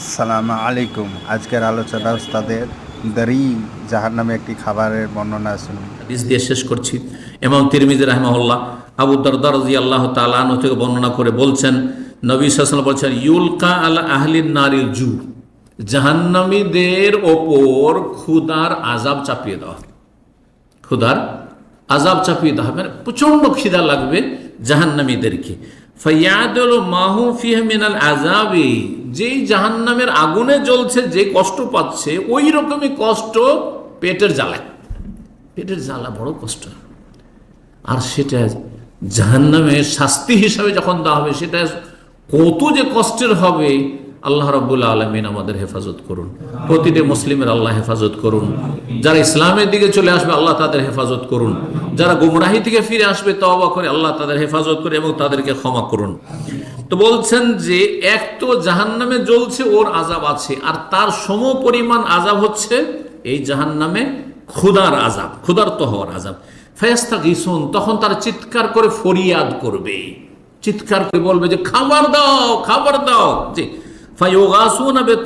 সালাম আলাইকুম। আজকের আলোচনা উস্তাদের দারি যাহার নামে একটি খাবারের বর্ণনা শুনুন। হাদিস দিয়ে শেষ করছি। এমাম তিরমিজি রাহমাহুল্লাহ আবু দরদার রাজি আল্লাহ তালানো থেকে বর্ণনা করে বলছেন, নবী সাসল বলছেন, ইউলকা আল আহলিন নারিল জু। জাহান্নামীদের ওপর ক্ষুদার আজাব চাপিয়ে দেওয়া। হবে। ক্ষুধার আজাব চাপিয়ে দেওয়া হবে মানে প্রচণ্ড খিদা লাগবে জাহান্নামীদেরকে। ফয়াদুল মাহু ফিহমিনাল আজাবি যেই জাহান্নামের আগুনে জ্বলছে, যে কষ্ট পাচ্ছে ওই রকমই কষ্ট পেটের জ্বালায়। পেটের জ্বালা বড় কষ্ট। আর সেটা জাহান্নামের শাস্তি হিসাবে যখন দেওয়া হবে, সেটা কত যে কষ্টের হবে আল্লাহ রব্বুল আলমিন আমাদের হেফাজত করুন। প্রতিটি মুসলিমের আল্লাহ হেফাজত করুন। যারা ইসলামের দিকে চলে আসবে, আল্লাহ তাদের হেফাজত করুন। যারা গুমরাহি থেকে ফিরে আসবে, তওবা করে আল্লাহ তাদের হেফাজত করে এবং তাদেরকে ক্ষমা করুন। তো বলছেন যে, এক তো জাহান্নামে জ্বলছে, ওর আজাব আছে। আর তার সম পরিমাণ আজাব হচ্ছে এই জাহান্নামে ক্ষুদার আজাব ক্ষুধার্ত হওয়ার আজাব ফেস্তা গিসুন তখন তারা চিৎকার করে ফরিয়াদ করবে। চিৎকার করে বলবে যে, খাবার দাও খাবার দাও। জি।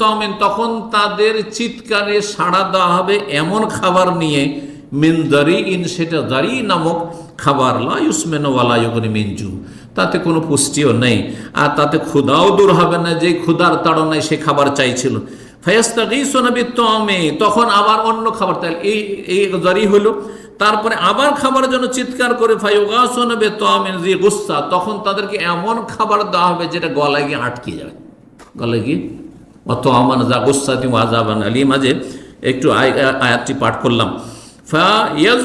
তমিন তখন তাদের চিৎকারে সাড়া দেওয়া হবে এমন খাবার নিয়ে, মিন দারি ইন সেটা দারি নামক খাবার লাইসমেন ওয়ালাইগনি মিনজু তাতে কোনো পুষ্টিও নেই, আর তাতে ক্ষুধাও দূর হবে না যে ক্ষুধার তাড়নায় সে খাবার চাইছিল। তখন আবার অন্য খাবার, তাহলে এই এই দাঁড়ি হলো, তারপরে আবার খাবার জন্য চিৎকার করে ফাইগাসনবে তমিন যে গুসা তখন তাদেরকে এমন খাবার দেওয়া হবে যেটা গলায় গিয়ে আটকে যাবে। গলায় গিয়ে অত আমান যা গুসা, তুমি আজাবান আলী মাঝে একটু আয়- আয়াতটি পাঠ করলাম।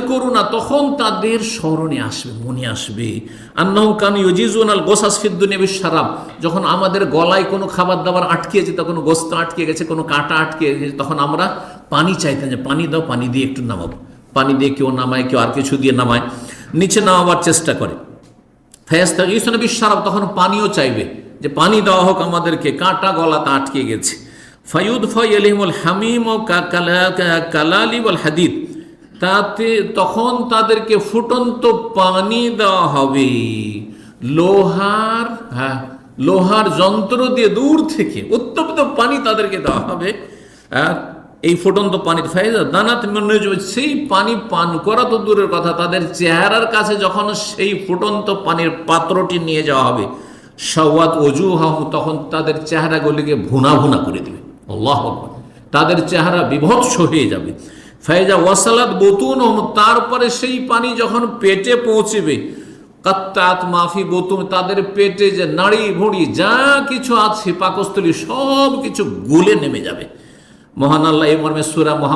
করুনা তখন তাদের স্মরণে আসবে, মনে আসবে। যখন আমাদের গলায় কোনো খাবার দাবার আটকে যেত কোনো গোস্ত আটকে গেছে, কোনো কাঁটা আটকে গেছে, তখন আমরা পানি চাইতাম যে পানি দাও, পানি দিয়ে একটু নামাবো পানি দিয়ে কেউ নামায়, কেউ আর কিছু দিয়ে নামায়। নিচে নামাবার চেষ্টা করে। ফেয়াস্তা ইসন বিশ্বারাম তখন পানিও চাইবে। যে পানি দেওয়া হোক আমাদেরকে, কাঁটা গলাতে আটকে গেছে। ফায়ুদ ফয়লিমুল হামিম ও কালালি বল হাদিদ। তাতে তখন তাদেরকে ফুটন্ত পানি দেওয়া হবে। লোহার হ্যাঁ লোহার যন্ত্র দিয়ে দূর থেকে উত্তপ্ত পানি তাদেরকে দেওয়া হবে। এই ফুটন্ত পানির ফায়দা, দানাত সেই পানি পান করা তো দূরের কথা, তাদের চেহারার কাছে যখন সেই ফুটন্ত পানির পাত্রটি নিয়ে যাওয়া হবে সওয়াত অজু হাম তখন তাদের চেহারাগুলিকে ভুনা ভুনা করে দেবে। আল্লাহ তাদের চেহারা বিভৎস হয়ে যাবে। ফায়জা ওয়াসালাত বতুন তারপরে সেই পানি যখন পেটে পৌঁছবে, কাত্তাত মাফি বতুন, তাদের পেটে যে নাড়ি ভুঁড়ি, যা কিছু আছে, পাকস্থলী সব কিছু গুলে নেমে যাবে। মহান আল্লাহ এই মর্মে সুরা